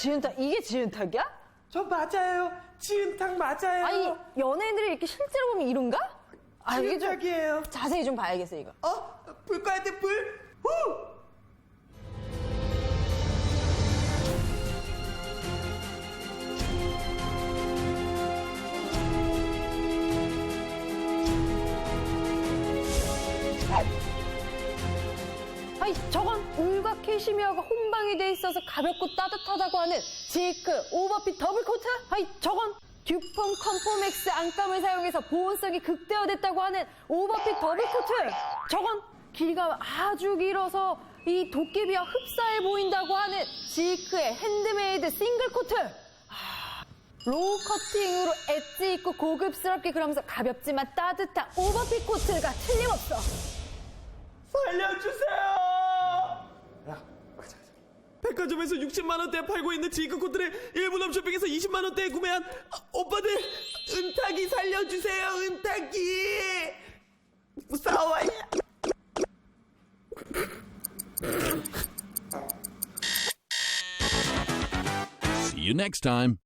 지은탁 이게 지은탁이야? 저 맞아요. 지은탁 맞아요. 아니 연예인들이 이렇게 실제로 보면 이런가? 아 이게 좀 지은탁이에요. 자세히 좀 봐야겠어 이거. 어? 불 꺼야 돼, 불. 후! 아니 저건 울과 캐시미어가 혼방이 돼 있어서 가볍고 따뜻하다고 하는 지크 오버핏 더블 코트? 아니 저건 듀폰 컴포맥스 안감을 사용해서 보온성이 극대화됐다고 하는 오버핏 더블 코트 저건 길이가 아주 길어서 이 도깨비와 흡사해 보인다고 하는 지크의 핸드메이드 싱글 코트 아, 로우 커팅으로 엣지 있고 고급스럽게 그러면서 가볍지만 따뜻한 오버핏 코트가 틀림없어 살려주세요! 백화점에서 60만 원대에 팔고 있는 지그 코트를 일본 홈쇼핑에서 20만 원대에 구매한 아, 오빠들 은탁이 살려주세요, 은탁이! 무서워요. See you next time.